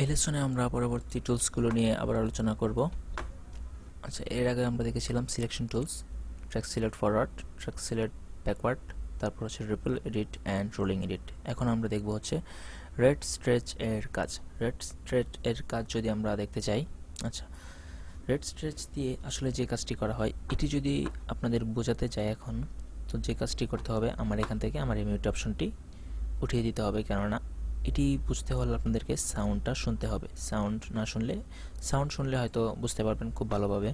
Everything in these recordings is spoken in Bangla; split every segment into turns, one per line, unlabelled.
এই লেসনে আমরা পরবর্তী টুলসগুলো নিয়ে আবার আলোচনা করব। আচ্ছা এর আগে আমরা দেখেছিলাম selection tools track select forward track select backward তারপর হচ্ছে ripple edit and rolling edit এখন আমরা দেখব হচ্ছে রেড স্ট্রেচ এর কাজ। রেড স্ট্রেচ এর কাজ যদি আমরা দেখতে চাই আচ্ছা রেড স্ট্রেচ দিয়ে আসলে যে কাজটি করা হয়, এটি যদি আপনাদের বোঝাতে চাই এখন, তো যে কাজটি করতে হবে, আমার এখান থেকে আমার এই মিউট অপশনটি উঠিয়ে দিতে হবে, কেননা এটি বুঝতে হলে আপনাদেরকে সাউন্ডটা শুনতে হবে। সাউন্ড না শুনলে সাউন্ড শুনলে হয়তো বুঝতে পারবেন খুব ভালোভাবে।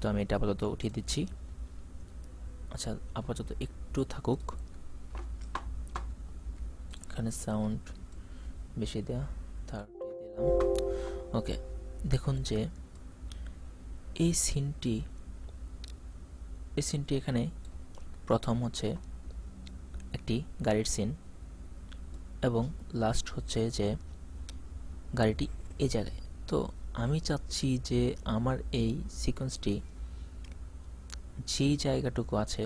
তো আমি এটা আপাতত উঠিয়ে দিচ্ছি। আচ্ছা আপাতত একটু থাকুক। এখানে সাউন্ড বেশি দেওয়া থার্টি দিলাম। ওকে দেখুন যে এই সিনটি এই সিনটি এখানে প্রথম হচ্ছে একটি গাড়ির সিন এবং লাস্ট হচ্ছে যে গাড়িটি এই জায়গায়। তো আমি চাচ্ছি যে আমার এই সিকোয়েন্সটি যেই জায়গাটুকু আছে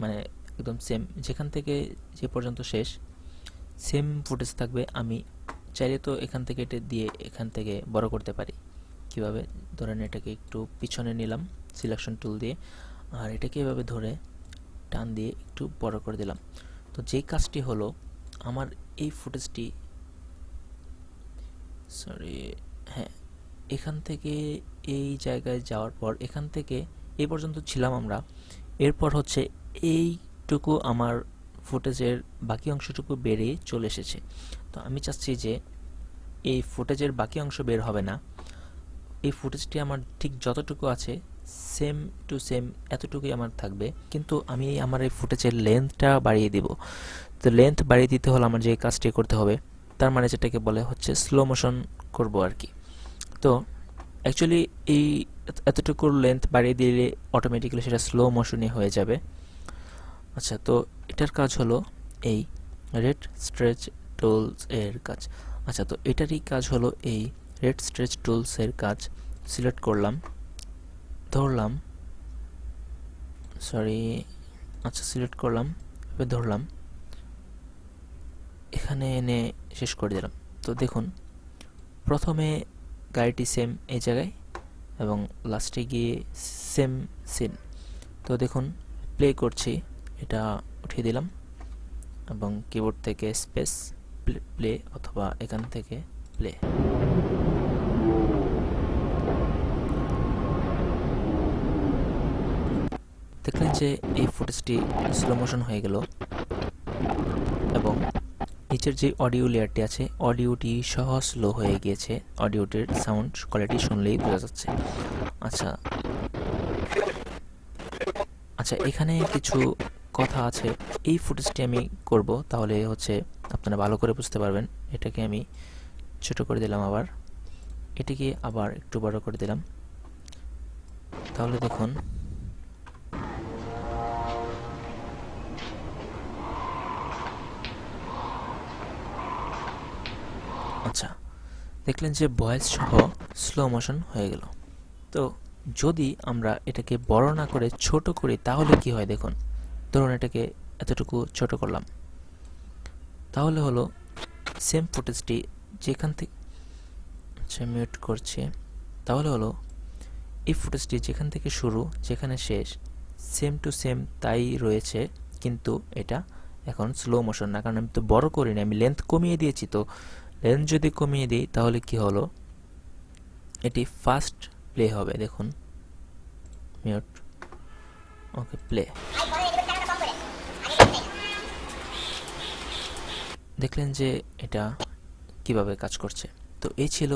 মানে একদম সেম যেখান থেকে যে পর্যন্ত শেষ সেম ফুটেজ থাকবে আমি চাইলে তো এখান থেকে এটা দিয়ে এখান থেকে বড় করতে পারি। কীভাবে? ধরেন এটাকে একটু পিছনে নিলাম সিলেকশন টুল দিয়ে, আর এটাকে এভাবে ধরে টান দিয়ে একটু বড় করে দিলাম। তো যেই কাজটি হলো আমার এই ফুটেজটি সরি হ্যাঁ এখান থেকে এই জায়গায় যাওয়ার পর, এখান থেকে এই পর্যন্ত ছিলাম আমরা। এরপর হচ্ছে এইটুকু আমার ফুটেজের বাকি অংশটুকু বেরিয়ে চলে এসেছে। তো আমি চাচ্ছি যে এই ফুটেজের বাকি অংশ বের হবে না। এই ফুটেজটি আমার ঠিক যতটুকু আছে সেম টু সেম এতটুকুই আমার থাকবে। কিন্তু আমি আমার এই ফুটেজের লেন্থটা বাড়িয়ে দিব। তো লেন্থ বাড়িয়ে দিতে হলে আমার যে কাজটি করতে হবে, তার মানে যেটাকে বলে হচ্ছে স্লো মোশন করব আর কি। তো অ্যাকচুয়ালি এই এতটুকুর লেন্থ বাড়িয়ে দিলে অটোমেটিক্যালি সেটা স্লো মোশনই হয়ে যাবে। আচ্ছা তো এটার কাজ হলো এই রেড স্ট্রেচ টুলস এর কাজ। আচ্ছা তো এটারই কাজ হলো এই রেড স্ট্রেচ টুলস এর কাজ সিলেক্ট করলাম, ধরলাম সরি আচ্ছা সিলেক্ট করলাম, এবার ধরলাম। এখানে এনে শেষ করে দিলাম। তো দেখুন, প্রথমে গাড়িটি সেম এই জায়গায় এবং লাস্টে গিয়ে সেম সিন তো দেখুন প্লে করছি, এটা উঠিয়ে দিলাম এবং কিবোর্ড থেকে স্পেস প্লে অথবা এখান থেকে প্লে দেখলেন যে এই ফুটেজটি স্লো মোশন হয়ে গেল। নিচের যে অডিও লেয়ারটি আছে, অডিওটি সহ স্লো হয়ে গিয়েছে। অডিওটির সাউন্ড কোয়ালিটি শুনলেই বোঝা যাচ্ছে। আচ্ছা। আচ্ছা এখানে কিছু কথা আছে। এই ফুটেজটি আমি করব, তাহলে হচ্ছে আপনারা ভালো করে বুঝতে পারবেন। এটাকে আমি ছোট করে দিলাম আবার। এটিকে আবার একটু বড় করে দিলাম। তাহলে দেখুন। আচ্ছা দেখলেন যে ভয়েস সহ স্লো মোশন হয়ে গেল। তো যদি আমরা এটাকে বড় না করে ছোট করি, তাহলে কি হয় দেখুন? ধরুন এটাকে এতটুকু ছোট করলাম। তাহলে হলো সেম ফুটেজটি যেখান থেকে আচ্ছা মিউট করছে। তাহলে হলো এই ফুটেজটি যেখান থেকে শুরু, যেখানে শেষ সেম টু সেম তাই রয়েছে, কিন্তু এটা এখন স্লো মোশন না। কারণ আমি তো বড় করিনি, আমি লেন্থ কমিয়ে দিয়েছি, তো লেন্থ যদি কমিয়ে দিই, তাহলে কি হলো? এটি ফাস্ট প্লে হবে, দেখুন। মিউট ওকে প্লে দেখলেন যে এটা কীভাবে কাজ করছে। তো এই ছিল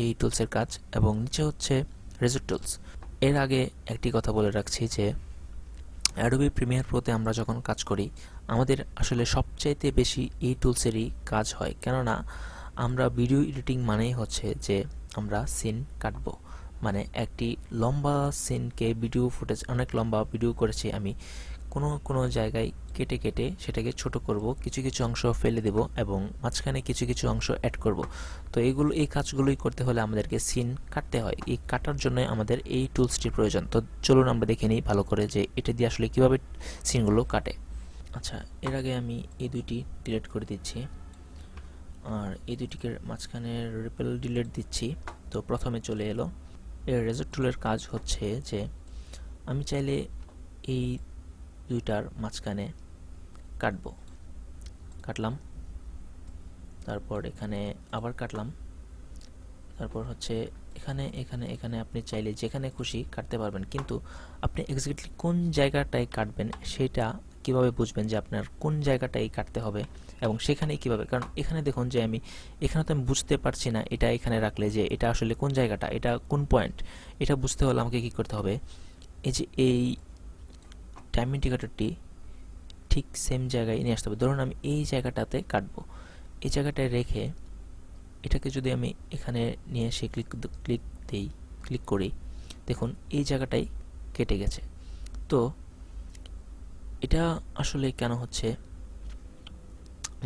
এই টুলসের কাজ, এবং নিচে হচ্ছে রেজুট টুলস এর আগে একটি কথা বলে রাখছি যে অ্যাডোবি প্রিমিয়ার প্রোতে আমরা যখন কাজ করি, আমাদের আসলে সবচাইতে বেশি এই টুলসেরই কাজ হয়। কেননা, আমরা ভিডিও এডিটিং মানেই হচ্ছে যে আমরা সিন কাটব। মানে একটি লম্বা সিনকে ভিডিও ফুটেজ অনেক লম্বা ভিডিও করেছি আমি। কোনো কোনো জায়গায় কেটে কেটে সেটাকে ছোট করব, কিছু কিছু অংশ ফেলে দেব এবং মাঝখানে কিছু কিছু অংশ অ্যাড করব। তো এইগুলো এই কাজগুলোই করতে হলে আমাদেরকে সিন কাটতে হয়। এই কাটার জন্য আমাদের এই টুলসটির প্রয়োজন। তো চলুন আমরা দেখে নিই ভালো করে যে এটা দিয়ে আসলে কীভাবে সিনগুলো কাটে। আচ্ছা এর আগে আমি এই দুইটি ডিলেট করে দিচ্ছি। আর এই দুইটিকে মাঝখানে রিপেল ডিলেট দিচ্ছি। তো প্রথমে চলে এলো। এর রেজর টুলের কাজ হচ্ছে যে আমি চাইলে এই দুইটার মাঝখানে কাটবো। কাটলাম। তারপর এখানে আবার কাটলাম। তারপর হচ্ছে এখানে এখানে এখানে আপনি চাইলে যেখানে খুশি কাটতে পারবেন। কিন্তু আপনি এক্স্যাক্টলি কোন জায়গাটায় কাটবেন সেটা কীভাবে বুঝবেন যে আপনার কোন জায়গাটাই কাটতে হবে এবং সেখানেই কীভাবে? কারণ এখানে দেখুন যে আমি, এখানে তো আমি বুঝতে পারছি না এটা এখানে রাখলে যে এটা আসলে কোন জায়গাটা, এটা কোন পয়েন্ট এটা বুঝতে হলে আমাকে কি করতে হবে? এই যে এই টাইম ইন্ডিকেটরটি ঠিক সেম জায়গায় নিয়ে আসতে হবে। ধরুন আমি এই জায়গাটাতে কাটবো। এই জায়গাটায় রেখে এটাকে যদি আমি এখানে নিয়ে এসে ক্লিক ক্লিক দিই ক্লিক করি, দেখুন এই জায়গাটাই কেটে গেছে। তো এটা আসলে কেন হচ্ছে?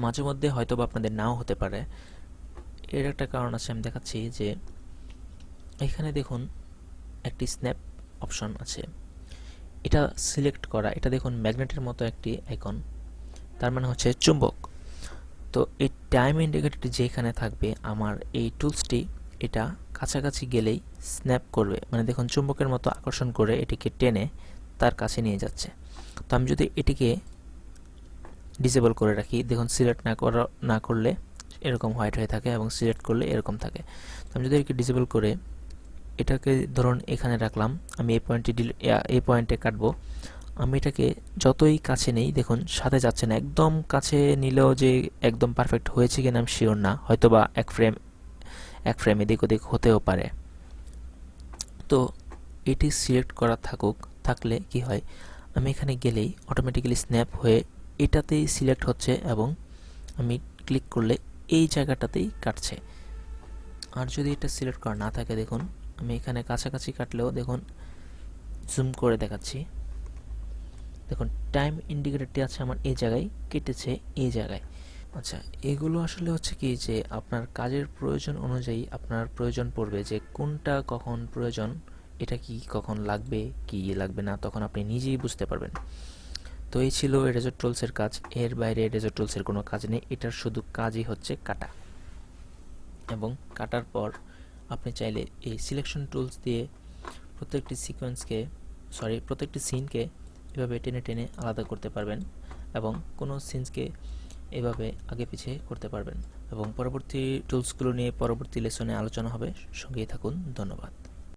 মাঝে মধ্যে হয়তো বা আপনাদের নাও হতে পারে। এর একটা কারণ আছে, আমি দেখাচ্ছি যে এখানে দেখুন একটি স্ন্যাপ অপশন আছে। এটা সিলেক্ট করা, এটা দেখুন ম্যাগনেটের মতো একটি আইকন তার মানে হচ্ছে চুম্বক। তো এই টাইম ইন্ডিকেটরটি যেখানে থাকবে, আমার এই টুলসটি এটা কাছাকাছি গেলেই স্ন্যাপ করবে। মানে দেখুন চুম্বকের মতো আকর্ষণ করে এটিকে টেনে তার কাছে নিয়ে যাচ্ছে। তো আমি যদি এটিকে ডিসেবল করে রাখি, দেখুন সিলেক্ট না করা, না করলে এরকম হোয়াইট হয়ে থাকে এবং সিলেক্ট করলে এরকম থাকে। তো আমি যদি এটিকে ডিসেবল করে এটাকে ধরুন এখানে রাখলাম, আমি এই পয়েন্টটি এই পয়েন্টে কাটবো। আমি এটাকে যতই কাছে নেই, দেখুন সাথে যাচ্ছে না। একদম কাছে নিলেও যে একদম পারফেক্ট হয়েছে কিনা আমি শিওর না। হয়তো বা এক ফ্রেম এক ফ্রেম এদিক ওদিক হতেও পারে। তো এটি সিলেক্ট করা থাকুক, থাকলে কি হয়? আমি এখানে গেলেই অটোমেটিক্যালি স্ন্যাপ হয়ে এটাতেই সিলেক্ট হচ্ছে এবং আমি ক্লিক করলে এই জায়গাটাতেই কাটছে। আর যদি এটা সিলেক্ট করা না থাকে, দেখুন আমি এখানে কাছাকাছি কাটলেও দেখুন জুম করে দেখাচ্ছি। দেখুন টাইম ইন্ডিকেটরটি আছে আমার এই জায়গায়, কেটেছে এই জায়গায়। আচ্ছা এগুলো আসলে হচ্ছে কি যে আপনার কাজের প্রয়োজন অনুযায়ী আপনার প্রয়োজন পড়বে যে কোনটা কখন প্রয়োজন, এটা কি কখন লাগবে, কি লাগবে না, তখন আপনি নিজেই বুঝতে পারবেন। তো এই ছিল রেজর টুলসের কাজ, এর বাইরে রেজর টুলসের কোনো কাজ নেই, এটার শুধু কাজই হচ্ছে কাটা। এবং কাটার পর আপনি চাইলে এই সিলেকশন টুলস দিয়ে প্রত্যেকটি সিকোয়েন্সকে সরি প্রত্যেকটি সিনকে এভাবে টেনে টেনে আলাদা করতে পারবেন এবং কোনো সিনসকে এভাবে আগে পিছিয়ে করতে পারবেন। এবং পরবর্তী টুলসগুলো নিয়ে পরবর্তী লেসনে আলোচনা হবে। সঙ্গেই থাকুন। ধন্যবাদ।